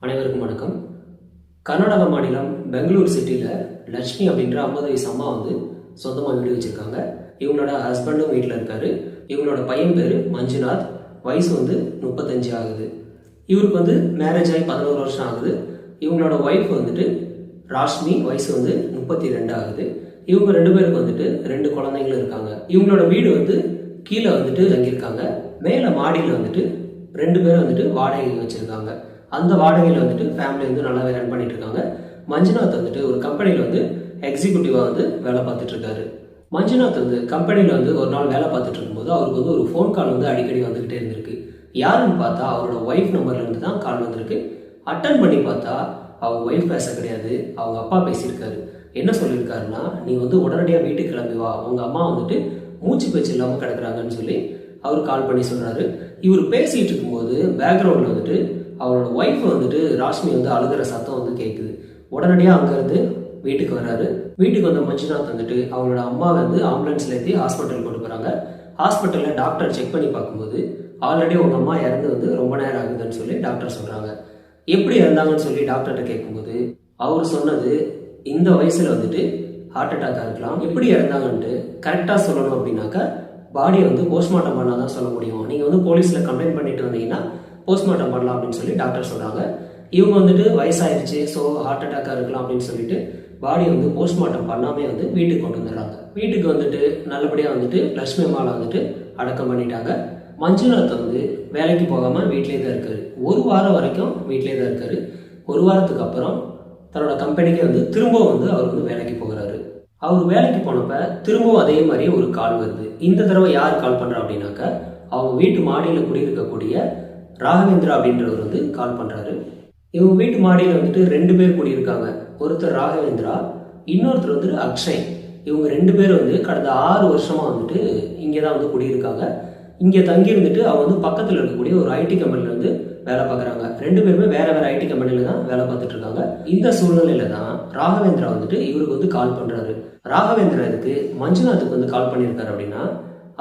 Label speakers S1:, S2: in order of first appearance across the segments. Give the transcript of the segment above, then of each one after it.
S1: அனைவருக்கும் வணக்கம். கர்நாடக மாநிலம் பெங்களூர் சிட்டியில் லட்சுமி அப்படின்ற ஐம்பது வயசு அம்மா வந்து சொந்தமாக வீடு வச்சுருக்காங்க. இவங்களோட ஹஸ்பண்டும் வீட்டில் இருக்கார். இவங்களோட பையன் பேர் மஞ்சுநாத். வயசு வந்து முப்பத்தஞ்சு ஆகுது. இவருக்கு வந்து மேரேஜ் ஆகி பதினோரு வருஷம் ஆகுது. இவங்களோட ஒய்ஃப் வந்துட்டு ராஷ்மி. வயசு வந்து முப்பத்தி ரெண்டு ஆகுது. இவங்க ரெண்டு பேருக்கு வந்துட்டு ரெண்டு குழந்தைங்களும் இருக்காங்க. இவங்களோட வீடு வந்து கீழே வந்துட்டு தங்கியிருக்காங்க. மேலே மாடியில் வந்துட்டு ரெண்டு பேரும் வந்துட்டு வாடகை வச்சுருக்காங்க. அந்த வாடகையில் வந்துட்டு ஃபேமிலி வந்து நல்லாவே ரன் பண்ணிட்டு இருக்காங்க மஞ்சுநாத் வந்துட்டு ஒரு கம்பெனியில் வந்து எக்ஸிக்யூட்டிவாக வந்து வேலை பார்த்துட்டு இருக்காரு மஞ்சுநாத் வந்து கம்பெனியில் வந்து ஒரு நாள் வேலை பார்த்துட்டு இருக்கும்போது அவருக்கு வந்து ஒரு ஃபோன் கால் வந்து அடிக்கடி வந்துக்கிட்டே இருந்திருக்கு. யாருன்னு பார்த்தா அவரோட ஒய்ஃப் நம்பர்லேருந்து தான் கால் வந்திருக்கு. அட்டன் பண்ணி பார்த்தா அவங்க ஒய்ஃப் பேச கிடையாது. அவங்க அப்பா பேசியிருக்காரு. என்ன சொல்லியிருக்காருன்னா நீ வந்து உடனடியாக வீட்டுக்கு கிளம்பி வா. உங்கள் அம்மா வந்துட்டு மூச்சு பேச்சு இல்லாமல் கிடக்குறாங்கன்னு சொல்லி அவர் கால் பண்ணி சொல்கிறாரு இவர் பேசிகிட்டு இருக்கும்போது பேக்ரவுண்டில் வந்துட்டு அவரோட ஒய்ஃப் வந்துட்டு ராஷ்மி வந்து அழுகிற சத்தம் வந்து கேட்குது உடனடியாக அங்கேருந்து வீட்டுக்கு வர்றாரு. வீட்டுக்கு வந்த மஞ்சுநாத் வந்துட்டு அவங்களோட அம்மா வந்து ஆம்புலன்ஸில் ஏற்றி ஹாஸ்பிட்டல் கொண்டு போகிறாங்க ஹாஸ்பிட்டலில் டாக்டர் செக் பண்ணி பார்க்கும்போது ஆல்ரெடி உங்கள் அம்மா இறந்து வந்து ரொம்ப நேரம் ஆகுதுன்னு சொல்லி டாக்டர் சொல்கிறாங்க எப்படி இறந்தாங்கன்னு சொல்லி டாக்டர்கிட்ட கேட்கும்போது அவர் சொன்னது இந்த வயசில் வந்துட்டு ஹார்ட் அட்டாக்காக இருக்கலாம் எப்படி இறந்தாங்கன்ட்டு கரெக்டாக சொல்லணும் அப்படின்னாக்கா பாடியை வந்து போஸ்ட்மார்ட்டம் பண்ணால் தான் சொல்ல முடியும். நீங்கள் வந்து போலீஸில் கம்ப்ளைண்ட் பண்ணிட்டு வந்தீங்கன்னா போஸ்ட்மார்ட்டம் பண்ணலாம் அப்படின்னு சொல்லி டாக்டர் சொல்கிறாங்க இவங்க வந்துட்டு வயசாயிருச்சு ஸோ ஹார்ட் அட்டாக்காக இருக்கலாம் அப்படின்னு சொல்லிட்டு பாடியை வந்து போஸ்ட்மார்ட்டம் பண்ணாமே வந்து வீட்டுக்கு கொண்டு வந்துடுறாங்க வீட்டுக்கு வந்துட்டு நல்லபடியாக வந்துட்டு லட்சுமி அம்மாவை வந்துட்டு அடக்கம் பண்ணிட்டாங்க. மஞ்சுநாத் வந்து வேலைக்கு போகாமல் வீட்டிலே தான் இருக்காரு. ஒரு வாரம் வரைக்கும் வீட்டிலே தான் இருக்காரு. ஒரு வாரத்துக்கு அப்புறம் தன்னோட கம்பெனிக்கே வந்து திரும்பவும் வந்து அவர் வந்து வேலைக்கு போகிறாரு. அவர் வேலைக்கு போனப்ப திரும்பவும் அதே மாதிரி ஒரு கால் வருது. இந்த தடவை யார் கால் பண்ணுறா அப்படின்னாக்கா அவங்க வீட்டு மாடியில் குடியிருக்கக்கூடிய ராகவேந்திரா அப்படின்றவர் வந்து கால் பண்ணுறாரு இவங்க வீட்டு மாடியில் வந்துட்டு ரெண்டு பேர் கூடியிருக்காங்க. ஒருத்தர் ராகவேந்திரா இன்னொருத்தர் வந்துட்டு அக்ஷய். இவங்க ரெண்டு பேர் வந்து கடந்த ஆறு வருஷமாக வந்துட்டு இங்கே தான் வந்து குடியிருக்காங்க. இங்கே தங்கி இருந்துட்டு அவங்க வந்து பக்கத்தில் இருக்கக்கூடிய ஒரு ஐடி கம்பெனியில் வந்து வேலை பார்க்குறாங்க. ரெண்டு பேருமே வேறு வேறு ஐடி கம்பெனியில் தான் வேலை பார்த்துட்டு இருக்காங்க. இந்த சூழ்நிலையில தான் ராகவேந்திரா வந்துட்டு இவருக்கு வந்து கால் பண்ணுறாரு ராகவேந்திரா இதுக்கு மஞ்சுநாத்துக்கு வந்து கால் பண்ணியிருக்காரு அப்படின்னா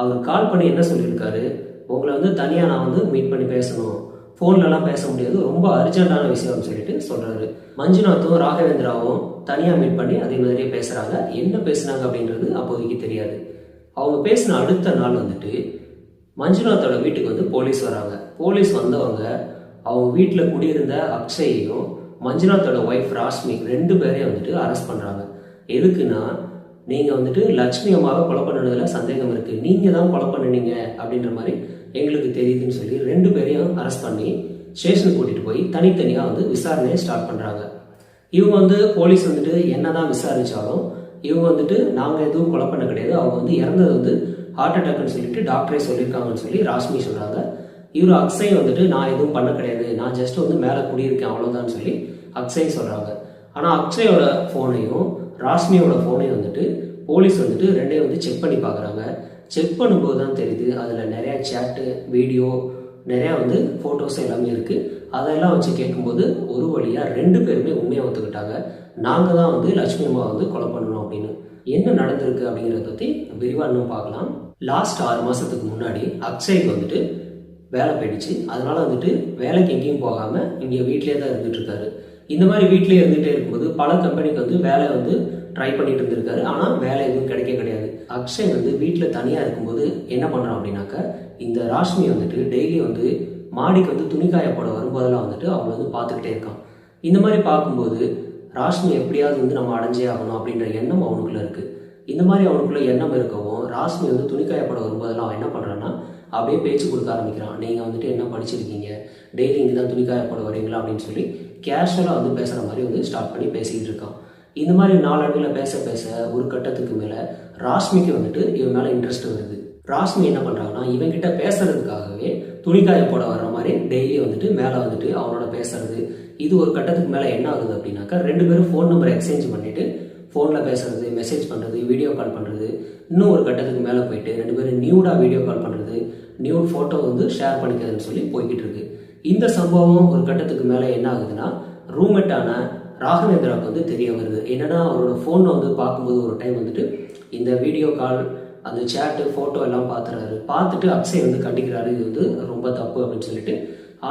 S1: அவர் கால் பண்ணி என்ன சொல்லியிருக்காரு? உங்களை வந்து தனியாக நான் வந்து மீட் பண்ணி பேசணும். ஃபோன்லலாம் பேச முடியாது. ரொம்ப அர்ஜென்ட்டான விஷயம்னு சொல்லிட்டு சொல்கிறாரு மஞ்சுநாத்தும் ராகவேந்திராவும் தனியாக மீட் பண்ணி அதே மாதிரியே பேசுகிறாங்க என்ன பேசுனாங்க அப்படின்றது அப்போதைக்கு தெரியாது. அவங்க பேசின அடுத்த நாள் வந்துட்டு மஞ்சுநாத்தோட வீட்டுக்கு வந்து போலீஸ் வராங்க. போலீஸ் வந்தவங்க அவங்க வீட்டில் குடியிருந்த அக்ஷயையும் மஞ்சுநாத்தோட ஒய்ஃப் ராஷ்மி ரெண்டு பேரையும் வந்துட்டு அரெஸ்ட் பண்ணுறாங்க எதுக்குன்னா நீங்கள் வந்துட்டு லக்ஷ்மி அம்மாவை கொலை பண்ணதில் சந்தேகம் இருக்குது நீங்கள் தான் கொலை பண்ணினீங்க அப்படின்ற மாதிரி எங்களுக்கு தெரியுதுன்னு சொல்லி ரெண்டு பேரையும் அரெஸ்ட் பண்ணி ஸ்டேஷனுக்கு கூட்டிகிட்டு போய் தனித்தனியாக வந்து விசாரணையை ஸ்டார்ட் பண்ணுறாங்க இவங்க வந்து போலீஸ் வந்துட்டு என்னதான் விசாரித்தாலும் இவங்க வந்துட்டு நாங்கள் எதுவும் கொலை பண்ண கிடையாது. அவங்க வந்து இறந்தது வந்து ஹார்ட் அட்டாக்னு சொல்லிட்டு டாக்டரே சொல்லியிருக்காங்கன்னு சொல்லி ராஷ்மி சொல்கிறாங்க இவர் அக்ஷய் வந்துட்டு நான் எதுவும் பண்ண கிடையாது. நான் ஜஸ்ட் வந்து மேலே குடியிருக்கேன் அவ்வளோதான் சொல்லி அக்ஷய் சொல்கிறாங்க ஆனால் அக்ஷயோட ஃபோனையும் ராஷ்மியோட ஃபோனையும் வந்துட்டு போலீஸ் வந்துட்டு ரெண்டையும் வந்து செக் பண்ணி பார்க்குறாங்க செக் பண்ணும்போது தான் தெரியுது அதில் நிறையா சேட்டு வீடியோ நிறையா வந்து ஃபோட்டோஸ் எல்லாமே இருக்குது அதெல்லாம் வச்சு கேட்கும்போது ஒரு வழியாக ரெண்டு பேருமே உண்மையாக ஒத்துக்கிட்டாங்க. நாங்கள் தான் வந்து லட்சுமி அம்மா வந்து கொலை பண்ணணும் அப்படின்னு. என்ன நடந்திருக்கு அப்படிங்கிறத பற்றி விரிவாக இன்னும் பார்க்கலாம். லாஸ்ட் ஆறு மாதத்துக்கு முன்னாடி அக்ஷய்க்கு வந்துட்டு வேலை போயிடுச்சு. அதனால் வந்துட்டு வேலைக்கு எங்கேயும் போகாமல் இங்கே வீட்டிலே தான் இருந்துகிட்ருக்காரு இந்த மாதிரி வீட்டிலே இருந்துகிட்டே இருக்கும்போது பல கம்பெனிக்கு வந்து வேலை வந்து ட்ரை பண்ணிட்டு இருந்திருக்காரு. ஆனால் வேலை எதுவும் கிடைக்க கிடையாது. அக்ஷய் வந்து வீட்டில் தனியாக இருக்கும்போது என்ன பண்ணுறான் அப்படின்னாக்கா இந்த ராஷ்மி வந்துட்டு டெய்லி வந்து மாடிக்கு வந்து துணிக்காய போட வரும்போதெல்லாம் வந்துட்டு அவங்க வந்து பார்த்துக்கிட்டே இருக்கான். இந்த மாதிரி பார்க்கும்போது ராஷ்மி எப்படியாவது வந்து நம்ம அடைஞ்சே ஆகணும் அப்படின்ற எண்ணம் அவனுக்குள்ளே இருக்குது இந்த மாதிரி அவனுக்குள்ளே எண்ணம் இருக்கவும் ராஷ்மி வந்து துணிக்காய போட வரும்போதெல்லாம் அவன் என்ன பண்ணுறான்னா அப்படியே பேச்சு கொடுக்க ஆரம்பிக்கிறான். நீங்கள் வந்துட்டு என்ன படிச்சிருக்கீங்க? டெய்லி இங்கே தான் துணிக்காய போட வரீங்களா? அப்படின்னு சொல்லி கேஷுவலாக வந்து பேசுகிற மாதிரி வந்து ஸ்டார்ட் பண்ணி பேசிக்கிட்டு இருக்கான். இந்த மாதிரி நாளடைவில் பேச பேச ஒரு கட்டத்துக்கு மேலே ராஷ்மிக்கு வந்துட்டு இவன் மேலே இன்ட்ரெஸ்ட் வருது. ராஷ்மி என்ன பண்ணுறாங்கன்னா இவன்கிட்ட பேசுறதுக்காகவே துணிக்காய போட வர்ற மாதிரி டெய்லி வந்துட்டு மேலே வந்துட்டு அவனோட பேசுறது. இது ஒரு கட்டத்துக்கு மேலே என்ன ஆகுது அப்படின்னாக்கா ரெண்டு பேரும் ஃபோன் நம்பர் எக்ஸ்சேஞ்ச் பண்ணிட்டு ஃபோனில் பேசுறது மெசேஜ் பண்ணுறது வீடியோ கால் பண்ணுறது இன்னும் ஒரு கட்டத்துக்கு மேலே போயிட்டு ரெண்டு பேரும் நியூடாக வீடியோ கால் பண்ணுறது நியூ ஃபோட்டோ வந்து ஷேர் பண்ணிக்கிறதுன்னு சொல்லி போய்கிட்டு இருக்கு. இந்த சம்பவம் ஒரு கட்டத்துக்கு மேலே என்ன ஆகுதுன்னா ரூம்மேட்டான ராகவேந்திராவுக்கு வந்து தெரிய வருது. என்னென்னா அவரோட ஃபோனை வந்து பார்க்கும்போது ஒரு டைம் வந்துட்டு இந்த வீடியோ கால் அந்த சேட்டு ஃபோட்டோ எல்லாம் பார்த்துறாரு. பார்த்துட்டு அக்ஷய் வந்து கண்டிக்கிறாரு இது வந்து ரொம்ப தப்பு அப்படின்னு சொல்லிட்டு.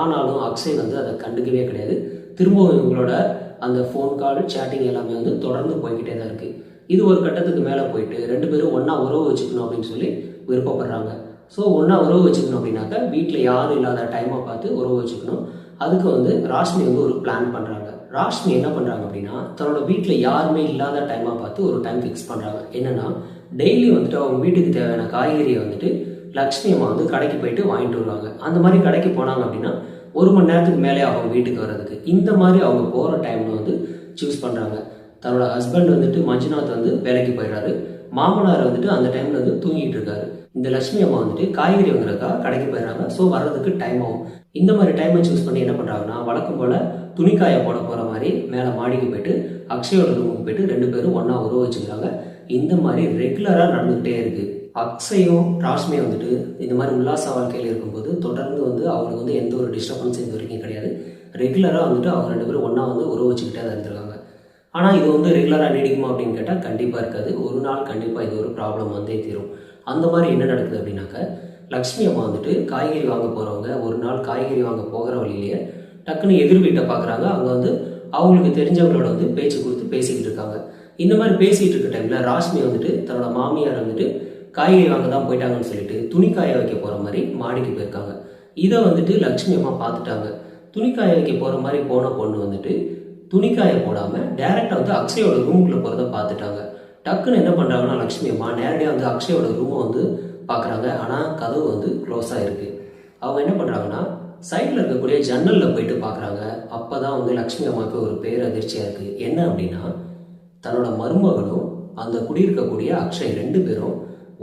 S1: ஆனாலும் அக்ஷய் வந்து அதை கண்டுக்கவே கிடையாது. திரும்பவும் இவங்களோட அந்த ஃபோன் கால் சேட்டிங் எல்லாமே வந்து தொடர்ந்து போய்கிட்டே தான் இருக்குது இது ஒரு கட்டத்துக்கு மேலே போயிட்டு ரெண்டு பேரும் ஒன்றா உறவு வச்சுக்கணும் அப்படின்னு சொல்லி விருப்பப்படுறாங்க. ஸோ ஒன்றா உறவு வச்சுக்கணும் அப்படின்னாக்கா வீட்டில் யாரும் இல்லாத டைமை பார்த்து உறவு வச்சுக்கணும். அதுக்கு வந்து ராஷ்மி வந்து ஒரு பிளான் பண்ணுறாங்க ராஷ்மி என்ன பண்ணுறாங்க அப்படின்னா தன்னோட வீட்டில் யாருமே இல்லாத டைமாக பார்த்து ஒரு டைம் ஃபிக்ஸ் பண்ணுறாங்க என்னென்னா டெய்லி வந்துட்டு அவங்க வீட்டுக்கு தேவையான காய்கறியை வந்துட்டு லக்ஷ்மி அம்மா வந்து கடைக்கு போயிட்டு வாங்கிட்டு வருவாங்க. அந்த மாதிரி கடைக்கு போனாங்க அப்படின்னா ஒரு மணி நேரத்துக்கு மேலே அவங்க வீட்டுக்கு வர்றதுக்கு. இந்த மாதிரி அவங்க போகிற டைமில் வந்து சூஸ் பண்ணுறாங்க தன்னோட ஹஸ்பண்ட் வந்துட்டு மஞ்சுநாத் வந்து வேலைக்கு போயிடுறாரு. மாமனார் வந்துட்டு அந்த டைமில் வந்து தூங்கிட்டு இருக்காரு. இந்த லட்சுமி அம்மா வந்துட்டு காய்கறி வாங்குறதுக்காக கடைக்கு போயிடுறாங்க. ஸோ வர்றதுக்கு டைம் ஆகும். இந்த மாதிரி டைமை சூஸ் பண்ணி என்ன பண்ணுறாங்கன்னா வழக்கம் போல் துணிக்காயை போட போகிற மாதிரி மேலே மாடிக்கு போயிட்டு அக்ஷயோட ரூமுக்கு போயிட்டு ரெண்டு பேரும் ஒன்றா உறவு வச்சுக்கிறாங்க. இந்த மாதிரி ரெகுலராக நடந்துக்கிட்டே இருக்குது அக்ஷயும் ராஷ்மியும் வந்துட்டு இந்த மாதிரி உல்லாச வாழ்க்கையில் இருக்கும்போது தொடர்ந்து வந்து அவங்களுக்கு வந்து எந்த ஒரு டிஸ்டர்பன்ஸ் இந்த வரைக்கும் கிடையாது. ரெகுலராக வந்துட்டு அவங்க ரெண்டு பேரும் ஒன்றா வந்து உறவு வச்சுக்கிட்டே தான் இருந்திருக்காங்க. ஆனால் இது வந்து ரெகுலராக நீடிக்குமா அப்படின்னு கேட்டால் கண்டிப்பாக இருக்காது. ஒரு நாள் கண்டிப்பாக இது ஒரு ப்ராப்ளம் வந்தே தீரும். அந்த மாதிரி என்ன நடக்குது அப்படின்னாக்க லக்ஷ்மி அம்மா வந்துட்டு காய்கறி வாங்க போகிறவங்க ஒரு நாள் காய்கறி வாங்க போகிற வழியிலேயே டக்குன்னு எதிர் வீட்டை பார்க்குறாங்க. அவங்க வந்து அவங்களுக்கு தெரிஞ்சவங்களோட வந்து பேச்சு கொடுத்து பேசிக்கிட்டு இருக்காங்க. இந்த மாதிரி பேசிகிட்டு இருக்க டைமில் ராஷ்மி வந்துட்டு தன்னோட மாமியார் வந்துட்டு காய்கறி வாங்க தான் போயிட்டாங்கன்னு சொல்லிட்டு துணி காய வைக்க போகிற மாதிரி மாடிக்கு போயிருக்காங்க. இதை வந்துட்டு லக்ஷ்மி அம்மா பார்த்துட்டாங்க. துணி காய வைக்க போகிற மாதிரி போன பொண்ணு வந்துட்டு காய போடாமல் டேரெக்டாக வந்து அக்ஷயோட ரூமுக்குள்ளே போகிறத பார்த்துட்டாங்க. டக்குன்னு என்ன பண்ணுறாங்கன்னா லக்ஷ்மி அம்மா நேரடியாக வந்து அக்ஷயோட ரூமை வந்து பார்க்குறாங்க. ஆனால் கதவு வந்து க்ளோஸாக இருக்குது அவங்க என்ன பண்ணுறாங்கன்னா சைடில் இருக்கக்கூடிய ஜன்னலில் போயிட்டு பார்க்குறாங்க. அப்போ தான் வந்து லக்ஷ்மி அம்மாவுக்கு ஒரு பேர் அதிர்ச்சியாக இருக்குது என்ன அப்படின்னா தன்னோட மருமகளும் அந்த குடியிருக்கக்கூடிய அக்ஷய் ரெண்டு பேரும்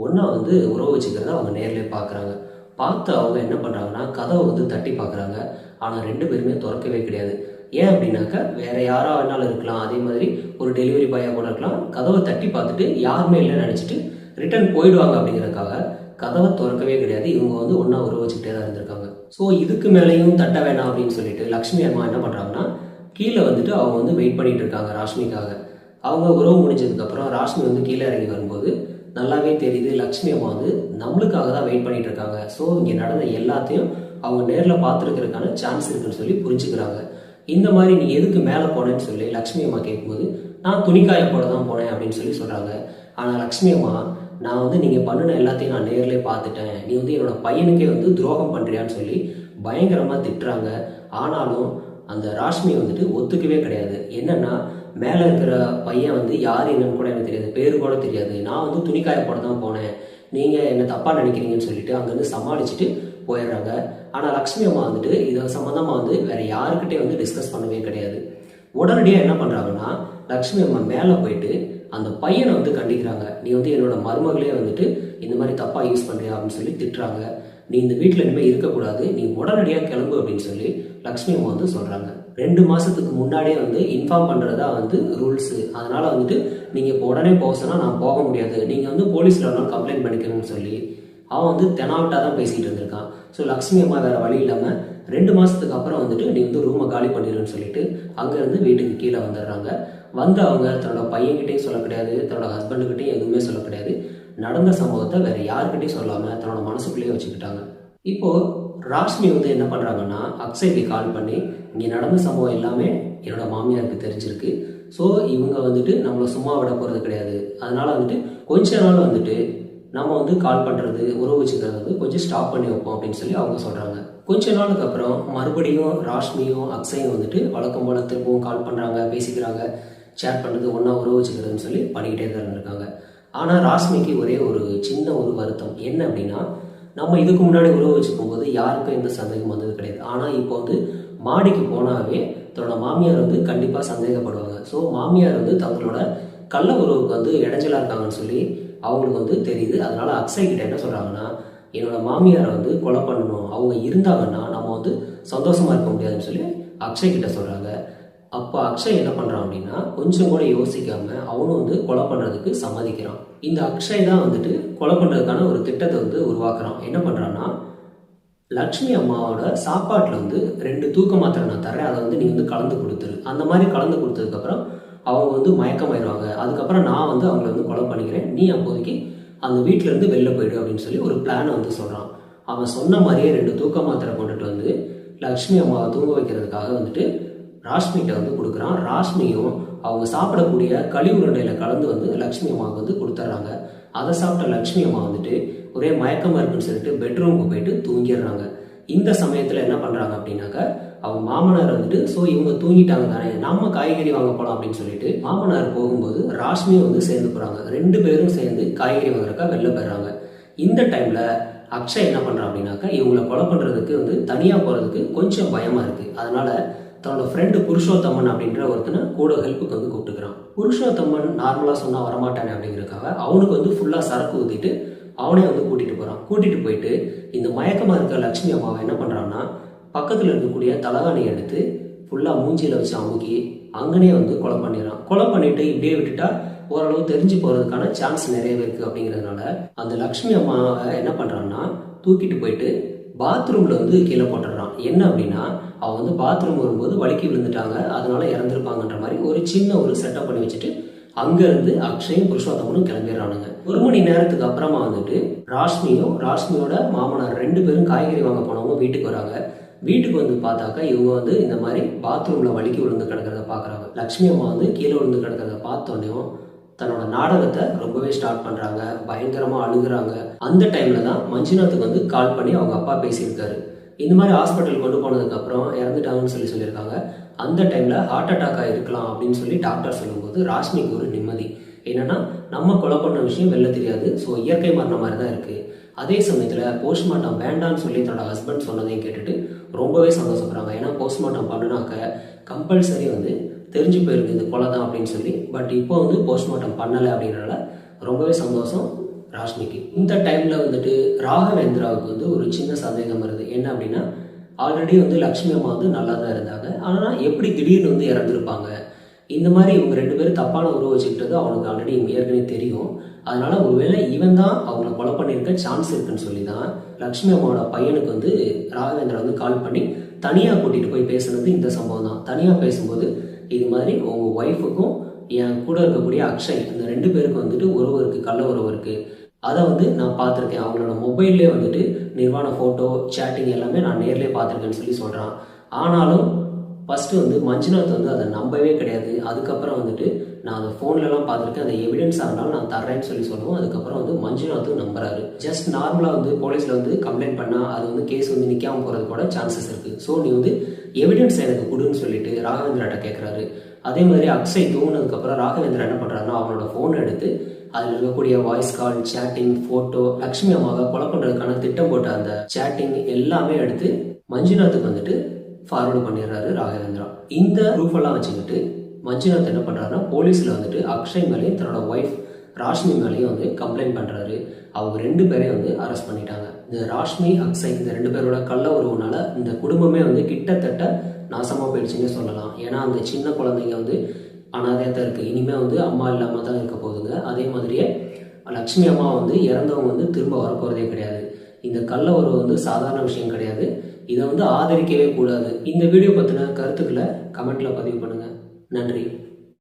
S1: ஒன்றா வந்து உறவு வச்சுக்கிறத அவங்க நேர்லேயே பார்க்குறாங்க. பார்த்து அவங்க என்ன பண்ணுறாங்கன்னா கதவை வந்து தட்டி பார்க்குறாங்க. ஆனால் ரெண்டு பேருமே திறக்கவே கிடையாது. ஏன் அப்படின்னாக்கா வேறு யாராக வேணாலும் இருக்கலாம். அதே மாதிரி ஒரு டெலிவரி பாயாக கூட இருக்கலாம். கதவை தட்டி பார்த்துட்டு யாருமே இல்லைன்னு நினச்சிட்டு ரிட்டர்ன் போயிடுவாங்க அப்படிங்கிறதுக்காக கதவை திறக்கவே கிடையாது. இவங்க வந்து ஒன்றா உருவச்சுக்கிட்டே தான் இருந்திருக்காங்க. ஸோ இதுக்கு மேலேயும் தட்ட வேணாம் அப்படின்னு சொல்லிட்டு லக்ஷ்மி அம்மா என்ன பண்ணுறாங்கன்னா கீழே வந்துட்டு அவங்க வந்து வெயிட் பண்ணிட்டு இருக்காங்க ராஷ்மிக்காக. அவங்க உறவு முடிஞ்சதுக்கப்புறம் ராஷ்மி வந்து கீழே இறங்கி வரும்போது நல்லாவே தெரியுது லக்ஷ்மி அம்மா வந்து நம்மளுக்காக தான் வெயிட் பண்ணிட்டு இருக்காங்க. ஸோ இங்கே நடந்த எல்லாத்தையும் அவங்க நேரில் பார்த்துருக்கிறதுக்கான சான்ஸ் இருக்குன்னு சொல்லி புரிஞ்சுக்கிறாங்க. இந்த மாதிரி நீ எதுக்கு மேலே போனேன்னு சொல்லி லக்ஷ்மி அம்மா கேட்கும்போது நான் துணிக்காய போட தான் போனேன் அப்படின்னு சொல்லி சொல்கிறாங்க ஆனால் லக்ஷ்மி அம்மா நான் வந்து நீங்கள் பண்ணின எல்லாத்தையும் நான் நேரில் பார்த்துட்டேன். நீ வந்து என்னோட பையனுக்கே வந்து துரோகம் பண்ணுறியான்னு சொல்லி பயங்கரமாக திட்டுறாங்க. ஆனாலும் அந்த ராஷ்மி வந்துட்டு ஒத்துக்கவே கிடையாது. என்னன்னா மேலே இருக்கிற பையன் வந்து யார் என்னன்னு கூட எனக்கு தெரியாது. பேர் கூட தெரியாது. நான் வந்து துணிக்காய போட தான் போனேன். நீங்கள் என்ன தப்பாக நினைக்கிறீங்கன்னு சொல்லிட்டு அங்கேருந்து சமாளிச்சுட்டு போயிடுறாங்க. ஆனால் லக்ஷ்மி அம்மா வந்துட்டு இதை சம்மந்தமாக வந்து வேறு யாருக்கிட்டே வந்து டிஸ்கஸ் பண்ணவே கிடையாது. உடனடியாக என்ன பண்ணுறாங்கன்னா லக்ஷ்மி அம்மா மேலே போயிட்டு அந்த பையனை வந்து கண்டிக்கிறாங்க. நீ வந்து என்னோட மருமகளே வந்துட்டு இந்த மாதிரி தப்பாக யூஸ் பண்ணுறியா அப்படின்னு சொல்லி திட்டுறாங்க. நீ இந்த வீட்டில் இனிமேல் இருக்கக்கூடாது. நீ உடனடியாக கிளம்பு அப்படின்னு சொல்லி லக்ஷ்மி அம்மா வந்து சொல்கிறாங்க ரெண்டு மாதத்துக்கு முன்னாடியே வந்து இன்ஃபார்ம் பண்ணுறதா வந்து ரூல்ஸு அதனால் வந்துட்டு நீங்கள் இப்போ உடனே போக சொன்னால் நான் போக முடியாது. நீங்கள் வந்து போலீஸில் வேணாலும் கம்ப்ளைண்ட் பண்ணிக்கணும்னு சொல்லி அவன் வந்து தெனாவட்டா தான் பேசிக்கிட்டு இருந்திருக்கான். ஸோ லக்ஷ்மி அம்மா வேறு வழி இல்லாமல் ரெண்டு மாதத்துக்கு அப்புறம் வந்துட்டு நீ வந்து ரூமை காலி பண்ணிடுன்னு சொல்லிட்டு அங்கேருந்து வீட்டுக்கு கீழே வந்துடுறாங்க. வந்து அவங்க தன்னோட பையன்கிட்டையும் சொல்ல கிடையாது தன்னோட ஹஸ்பண்டுக்கிட்டையும் எதுவுமே சொல்ல கிடையாது. நடந்த சம்பவத்தை வேற யாருக்கிட்டையும் சொல்லாமல் தன்னோட மனசுக்குள்ளேயே வச்சுக்கிட்டாங்க. இப்போ ராஷ்மி வந்து என்ன பண்ணுறாங்கன்னா அக்ஷய்க்கு கால் பண்ணி இங்கே நடந்த சம்பவம் எல்லாமே என்னோட மாமியாருக்கு தெரிஞ்சிருக்கு. ஸோ இவங்க வந்துட்டு நம்மளை சும்மா விட போகிறது கிடையாது. அதனால வந்துட்டு கொஞ்ச நாள் வந்துட்டு நம்ம வந்து கால் பண்ணுறது உறவு வச்சுக்கிறது வந்து கொஞ்சம் ஸ்டாப் பண்ணி வைப்போம் அப்படின்னு சொல்லி அவங்க சொல்கிறாங்க கொஞ்ச நாளுக்கு அப்புறம் மறுபடியும் ராஷ்மியும் அக்ஷயும் வந்துட்டு வழக்கம் போல திரும்பவும் கால் பண்ணுறாங்க பேசிக்கிறாங்க. ஷேர் பண்ணுறது ஒன்றா உறவு வச்சுக்கிறதுன்னு சொல்லி பண்ணிக்கிட்டே தான் இருந்திருக்காங்க. ஆனால் ராஷ்மிக்கு ஒரே ஒரு சின்ன ஒரு வருத்தம். என்ன அப்படின்னா நம்ம இதுக்கு முன்னாடி உறவு வச்சு போகும்போது யாருக்கும் எந்த சந்தேகம் வந்தது கிடையாது. ஆனால் இப்போ வந்து மாடிக்கு போனாவே தன்னோட மாமியார் வந்து கண்டிப்பாக சந்தேகப்படுவாங்க. ஸோ மாமியார் வந்து தங்களோட கள்ள உறவுக்கு வந்து இடைஞ்சலாக இருக்காங்கன்னு சொல்லி அவங்களுக்கு வந்து தெரியுது. அதனால் அக்ஷய் கிட்ட என்ன சொல்கிறாங்கன்னா என்னோட மாமியாரை வந்து கொலை பண்ணணும். அவங்க இருந்தாங்கன்னா நம்ம வந்து சந்தோஷமா இருக்க முடியாதுன்னு சொல்லி அக்ஷய் கிட்ட சொல்கிறாங்க அப்போ அக்ஷய் என்ன பண்ணுறான் அப்படின்னா கொஞ்சம் கூட யோசிக்காம அவனும் வந்து கொலை பண்ணுறதுக்கு சம்மதிக்கிறான். இந்த அக்ஷய் தான் வந்துட்டு கொலை பண்ணுறதுக்கான ஒரு திட்டத்தை வந்து உருவாக்குறான். என்ன பண்ணுறான்னா லக்ஷ்மி அம்மாவோட சாப்பாட்டில் வந்து ரெண்டு தூக்க மாத்திரை நான் தரேன் அதை வந்து நீ வந்து கலந்து கொடுத்துரு. அந்த மாதிரி கலந்து கொடுத்ததுக்கப்புறம் அவங்க வந்து மயக்கமாயிடுவாங்க அதுக்கப்புறம் நான் வந்து அவங்கள வந்து கொலை பண்ணிக்கிறேன். நீ அப்போதைக்கு அந்த வீட்டிலேருந்து இருந்து வெளில போயிடு அப்படின்னு சொல்லி ஒரு பிளானை வந்து சொல்கிறான் அவன் சொன்ன மாதிரியே ரெண்டு தூக்க மாத்திரை கொண்டுட்டு வந்து லக்ஷ்மி அம்மாவை தூங்க வைக்கிறதுக்காக வந்துட்டு ராஷ்மிகிட்ட வந்து கொடுக்குறான். ராஷ்மியும் அவங்க சாப்பிடக்கூடிய கழிவுருண்டையில் கலந்து வந்து லக்ஷ்மி அம்மாவுக்கு வந்து கொடுத்துட்றாங்க அதை சாப்பிட்ட லக்ஷ்மி அம்மா வந்துட்டு ஒரே மயக்கமாக இருக்குன்னு சொல்லிட்டு பெட்ரூமுக்கு போயிட்டு தூங்கிடுறாங்க. இந்த சமயத்தில் என்ன பண்ணுறாங்க அப்படின்னாக்கா அவங்க மாமனார் வந்துட்டு ஸோ இவங்க தூங்கிட்டாங்க தானே நம்ம காய்கறி வாங்க போகலாம் அப்படின்னு சொல்லிட்டு மாமனார் போகும்போது ராஷ்மியும் வந்து சேர்ந்து போகிறாங்க ரெண்டு பேரும் சேர்ந்து காய்கறி வாங்குறக்கா வெளில போயிடுறாங்க. இந்த டைமில் அக்ஷய் என்ன பண்ணுறான் அப்படின்னாக்கா இவங்களை கொலை பண்ணுறதுக்கு வந்து தனியாக போகிறதுக்கு கொஞ்சம் பயமாக இருக்குது அதனால் தன்னோட ஃப்ரெண்டு புருஷோத்தமன் அப்படின்ற ஒருத்தனை கூட ஹெல்ப்புக்கு வந்து கூப்பிட்டுக்கிறான். புருஷோத்தமன் நார்மலாக சொன்னால் வரமாட்டானே அப்படிங்கிறதுக்காக அவனுக்கு வந்து ஃபுல்லாக சரக்கு ஊற்றிட்டு அவனே வந்து கூட்டிகிட்டு போகிறான் கூட்டிகிட்டு போயிட்டு இந்த மயக்கமாக இருக்க லக்ஷ்மி அம்மாவை என்ன பண்ணுறான்னா பக்கத்தில் இருக்கக்கூடிய தலகாணி எடுத்து ஃபுல்லாக மூஞ்சியில் வச்சு அமுக்கி அங்கனே வந்து கொலை பண்ணிடுறான். கொலை பண்ணிட்டு இப்படியே விட்டுட்டா ஓரளவு தெரிஞ்சு போகிறதுக்கான சான்ஸ் நிறையவே இருக்குது அப்படிங்கிறதுனால அந்த லக்ஷ்மி அம்மாவை என்ன பண்ணுறான்னா தூக்கிட்டு போயிட்டு பாத்ரூமில் வந்து கீழே போட்டுடுறான். என்ன அப்படின்னா அவங்க வந்து பாத்ரூம் வரும்போது வழுக்கி விழுந்துட்டாங்க. அதனால இறந்துருப்பாங்கன்ற மாதிரி ஒரு சின்ன ஒரு செட்டப் பண்ணி வச்சுட்டு அங்கேருந்து அக்ஷயும் புருஷோத்தமனும் கிளம்பிடுறானுங்க. ஒரு மணி நேரத்துக்கு அப்புறமா வந்துட்டு ராஷ்மியும் ராஷ்மியோட மாமனார் ரெண்டு பேரும் காய்கறி வாங்க போனவங்க வீட்டுக்கு வராங்க. வீட்டுக்கு வந்து பார்த்தாக்கா இவங்க வந்து இந்த மாதிரி பாத்ரூமில் வழுக்கி விழுந்து கிடக்கிறத பார்க்குறாங்க லக்ஷ்மி அம்மா வந்து கீழே விழுந்து கிடக்கிறத பார்த்தோன்னே தன்னோட நாடகத்தை ரொம்பவே ஸ்டார்ட் பண்ணுறாங்க பயங்கரமாக அழுகுறாங்க. அந்த டைமில் தான் மஞ்சுநாத்துக்கு வந்து கால் பண்ணி அவங்க அப்பா பேசியிருக்காரு. இந்த மாதிரி ஹாஸ்பிட்டல் கொண்டு போனதுக்கப்புறம் இறந்துட்டாங்கன்னு சொல்லி சொல்லியிருக்காங்க. அந்த டைமில் ஹார்ட் அட்டாக்காக இருக்கலாம் அப்படின்னு சொல்லி டாக்டர் சொல்லும்போது ராஷ்மிக்கு ஒரு நிம்மதி. என்னன்னா நம்ம கொலை பண்ண விஷயம் வெளில தெரியாது. ஸோ இயற்கை மரண மாதிரி தான் இருக்குது அதே சமயத்தில் போஸ்ட்மார்ட்டம் வேண்டாம்னு சொல்லி தன்னோட ஹஸ்பண்ட் சொன்னதையும் கேட்டுட்டு ரொம்பவே சந்தோஷப்படுறாங்க. ஏன்னா போஸ்ட்மார்ட்டம் பண்ணுனாக்க கம்பல்சரி வந்து தெரிஞ்சு போயிருக்கு இது கொலை தான் அப்படின்னு சொல்லி. பட் இப்போ வந்து போஸ்ட்மார்ட்டம் பண்ணலை அப்படின்றனால ரொம்பவே சந்தோஷம். ராஷ்மிக்கு. இந்த டைமில் வந்துட்டு ராகவேந்திராவுக்கு வந்து ஒரு சின்ன சந்தேகம் வருது. என்ன அப்படின்னா ஆல்ரெடி வந்து லக்ஷ்மி அம்மா வந்து நல்லா தான் இருந்தாங்க. ஆனால் எப்படி திடீர்னு வந்து இறந்துருப்பாங்க? இந்த மாதிரி இவங்க ரெண்டு பேரும் தப்பான உறவு வச்சுக்கிட்டது அவனுக்கு ஆல்ரெடி ஏற்கனவே தெரியும். அதனால ஒருவேளை இவன் தான் அவங்கள கொலை பண்ணியிருக்க சான்ஸ் இருக்குன்னு சொல்லி தான் லக்ஷ்மி அம்மாவோட பையனுக்கு வந்து ராகவேந்திரா வந்து கால் பண்ணி தனியாக கூட்டிகிட்டு போய் பேசுனது இந்த சம்பவம் தான். தனியாக பேசும்போது இது மாதிரி உங்கள் ஒய்ஃபுக்கும் என் கூட இருக்கக்கூடிய அக்ஷய் இந்த ரெண்டு பேருக்கும் வந்துட்டு உறவு இருக்குது கள்ள உறவு இருக்குது அதை வந்து நான் பார்த்துருக்கேன். அவங்களோட மொபைல்லே வந்துட்டு நிர்வாண ஃபோட்டோ சேட்டிங் எல்லாமே நான் நேர்லேயே பார்த்துருக்கேன்னு சொல்லி சொல்கிறான் ஆனாலும் ஃபஸ்ட்டு வந்து மஞ்சுநாத் வந்து அதை நம்பவே கிடையாது. அதுக்கப்புறம் வந்துட்டு நான் அதை ஃபோன்லலாம் பார்த்துருக்கேன். அந்த எவிடன்ஸாக இருந்தாலும் நான் தர்றேன்னு சொல்லி சொல்லுவோம். அதுக்கப்புறம் வந்து மஞ்சுநாத்தும் நம்புறாரு. ஜஸ்ட் நார்மலாக வந்து போலீஸில் வந்து கம்ப்ளைண்ட் பண்ணால் அது வந்து கேஸ் வந்து நிற்காமல் போகிறது கூட சான்சஸ் இருக்குது ஸோ நீ வந்து எவிடன்ஸ் எனக்கு கொடுன்னு சொல்லிட்டு ராகவேந்திராட்ட கேட்குறாரு அதே மாதிரி அக்ஷய் தூங்கினதுக்கப்புறம் ராகவேந்திரா என்ன பண்ணுறாருன்னா அவனோட ஃபோன் எடுத்து அதில் இருக்கக்கூடிய voice call chatting photo Lakshmi அம்மாவை கொலை பண்ணுறதுக்கான திட்டம் போட்ட அந்த சேட்டிங் எல்லாமே எடுத்து மஞ்சுநாத்துக்கு வந்துட்டு ஃபார்வர்டு பண்ணிடுறாரு ராகவேந்திரா. இந்த ப்ரூஃப் எல்லாம் வச்சுக்கிட்டு மஞ்சுநாத் என்ன பண்ணுறாருன்னா போலீஸில் வந்துட்டு அக்ஷய் மேலேயும் தன்னோட ஒய்ஃப் ராஷ்மி மேலேயும் வந்து கம்ப்ளைண்ட் பண்ணுறாரு அவங்க ரெண்டு பேரையும் வந்து அரெஸ்ட் பண்ணிட்டாங்க. இந்த ராஷ்மி அக்ஷய் இந்த ரெண்டு பேரோட கள்ள உறவுனால இந்த குடும்பமே வந்து கிட்டத்தட்ட நாசமாக போயிடுச்சுன்னே சொல்லலாம். ஏன்னா அந்த சின்ன குழந்தைங்க வந்து அனாதையாக தான் இருக்குது இனிமேல் வந்து அம்மா இல்லாமல் தான் இருக்க போகுதுங்க. அதே மாதிரியே லக்ஷ்மி அம்மா வந்து இறந்தவங்க வந்து திரும்ப வரப்போகிறதே கிடையாது. இந்த கள்ள உறவு வந்து சாதாரண விஷயம் கிடையாது. இதை வந்து ஆதரிக்கவே கூடாது. இந்த வீடியோ பற்றின கருத்துக்களை கமெண்ட்டில் பதிவு பண்ணுங்கள் நன்றி.